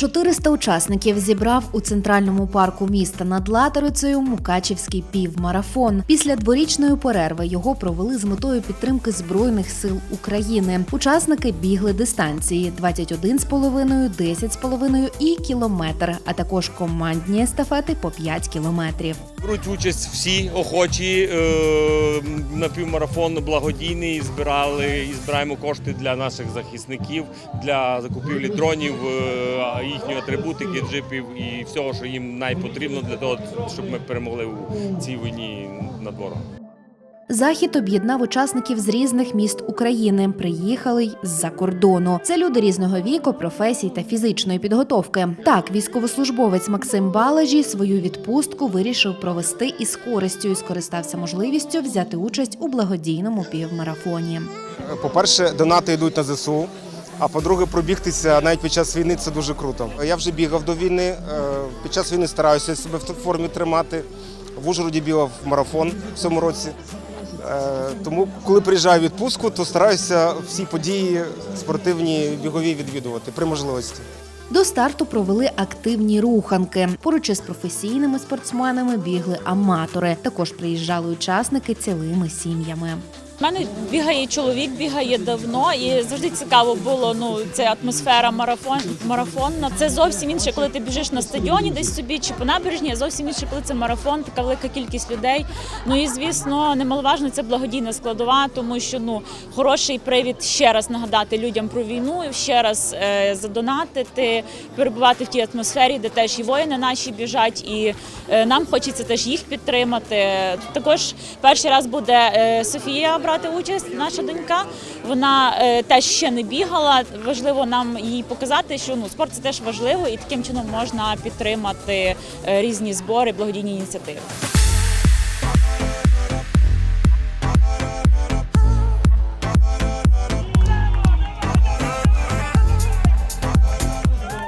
Понад 400 учасників зібрав у центральному парку міста над Латерицею Мукачівський півмарафон. Після дворічної перерви його провели з метою підтримки збройних сил України. Учасники бігли дистанції 21,5, 10,5 і кілометр, а також командні естафети по 5 кілометрів. Беруть участь всі охочі е, на півмарафон благодійний. Збирали і збираємо кошти для наших захисників, для закупівлі дронів, е, їхньої атрибутики, джипів і всього, що їм найпотрібно для того, щоб ми перемогли у цій війні над ворогом. Захід об'єднав учасників з різних міст України. Приїхали й з-за кордону. Це люди різного віку, професій та фізичної підготовки. Так, військовослужбовець Максим Балажі свою відпустку вирішив провести із користю і скористався можливістю взяти участь у благодійному півмарафоні. По-перше, донати йдуть на ЗСУ. А по-друге, пробігтися навіть під час війни це дуже круто. Я вже бігав до війни. е, Під час війни стараюся себе в формі тримати. В Ужгороді бігав марафон в цьому році. Е, Тому, коли приїжджаю в відпустку, то стараюся всі події спортивні бігові відвідувати при можливості. До старту провели активні руханки. Поруч із професійними спортсменами бігли аматори. Також приїжджали учасники цілими сім'ями. У мене бігає чоловік, бігає давно, і завжди цікаво було. Ну це атмосфера марафон марафонна. Це зовсім інше, коли ти біжиш на стадіоні, десь собі чи по набережні. а Зовсім інше, коли це марафон, така велика кількість людей. Ну і звісно, немаловажно це благодійна складова, тому що ну хороший привід ще раз нагадати людям про війну, ще раз е, задонатити, перебувати в тій атмосфері, де теж і воїни наші біжать, і е, нам хочеться теж їх підтримати. Також перший раз буде е, Софія брати участь, наша донька. Вона е, теж ще не бігала. Важливо нам їй показати, що ну спорт це теж важливо, і таким чином можна підтримати е, різні збори, благодійні ініціативи.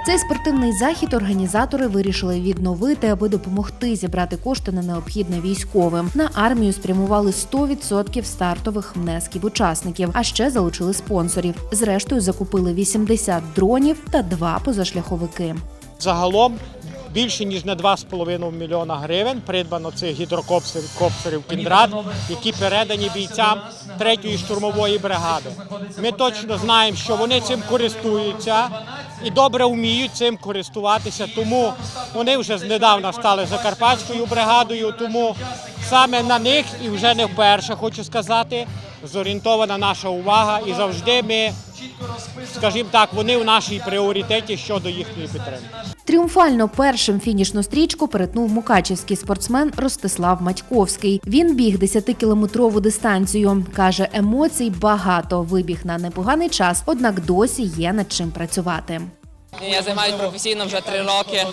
Цей спортивний захід організатори вирішили відновити, аби допомогти зібрати кошти на необхідне військовим. На армію спрямували 100% стартових внесків учасників, а ще залучили спонсорів. Зрештою закупили 80 дронів та два позашляховики. Загалом більше ніж на 2,5 мільйона гривень придбано цих гідрокоптерів коптерів Кіндрат, які передані бійцям 3-ї штурмової бригади. Ми точно знаємо, що вони цим користуються і добре вміють цим користуватися. Тому вони вже знедавна стали закарпатською бригадою. Тому саме на них і вже не вперше хочу сказати. Зорієнтована наша увага, і завжди ми, скажімо так, вони в нашій пріоритеті щодо їхньої підтримки. Тріумфально першим фінішну стрічку перетнув мукачівський спортсмен Ростислав Матьковський. Він біг 10-кілометрову дистанцію. каже, емоцій багато. Вибіг на непоганий час, однак досі є над чим працювати. Я займаюся професійно вже три роки,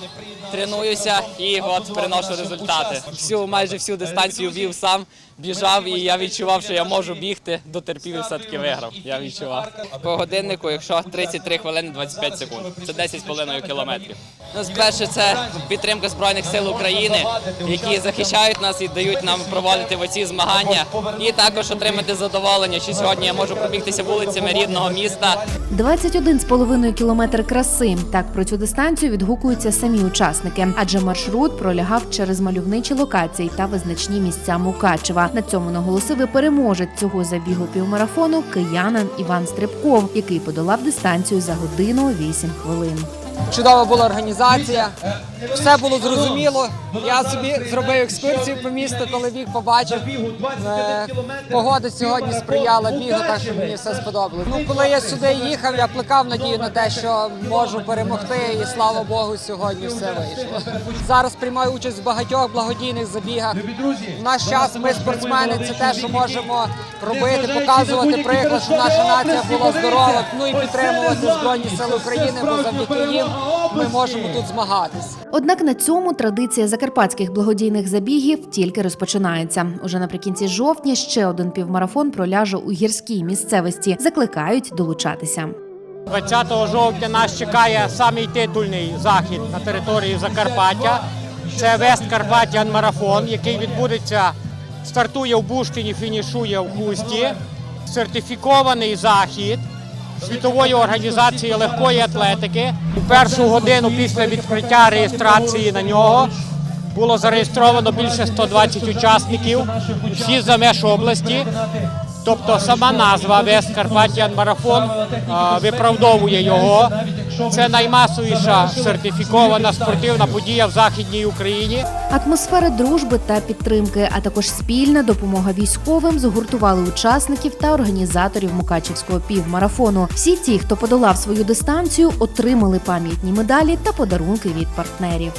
тренуюся і от приношу результати. Всю майже всю дистанцію вів сам, біжав, і я відчував, що я можу бігти, дотерпів і все-таки виграв. Я відчував. По годиннику, якщо 33 хвилини 25 секунд, це 10,5 кілометрів. Ну, перше, це підтримка Збройних сил України, які захищають нас і дають нам проводити в оці змагання. І також отримати задоволення, що сьогодні я можу пробігтися вулицями рідного міста. 21,5 кілометр краси. Так про цю дистанцію відгукуються самі учасники, адже маршрут пролягав через мальовничі локації та визначні місця Мукачева. На цьому наголосив і переможець цього забігу півмарафону киянин Іван Стрибков, який подолав дистанцію за годину 8 хвилин. Чудова була організація, все було зрозуміло. Я собі зробив екскурсію по місту, коли біг побачив. Е, Погода сьогодні сприяла бігу, так що мені все сподобалось. Ну, коли я сюди їхав, я плекав надію на те, що можу перемогти, і слава Богу, сьогодні все вийшло. Зараз приймаю участь в багатьох благодійних забігах. В наш час ми спортсмени, це те, що можемо робити, показувати приклад, що наша нація була здорова. Ну і підтримувати збройні сили України, бо завдяки їм ми можемо тут змагатись. Однак на цьому традиція закарпатських благодійних забігів тільки розпочинається. Уже наприкінці жовтня ще один півмарафон проляже у гірській місцевості. Закликають долучатися. 20 жовтня нас чекає самий титульний захід на території Закарпаття. Це Вест Карпаттян Марафон, який відбудеться, стартує в Бушкіні, фінішує в Хусті. Сертифікований захід. Світової організації легкої атлетики. У першу годину після відкриття реєстрації на нього було зареєстровано більше 120 учасників, всі за меж області. Тобто сама назва Вест Карпатіан Марафон виправдовує його. Це наймасовіша сертифікована спортивна подія в Західній Україні. Атмосфера дружби та підтримки, а також спільна допомога військовим згуртували учасників та організаторів Мукачівського півмарафону. Всі ті, хто подолав свою дистанцію, отримали пам'ятні медалі та подарунки від партнерів.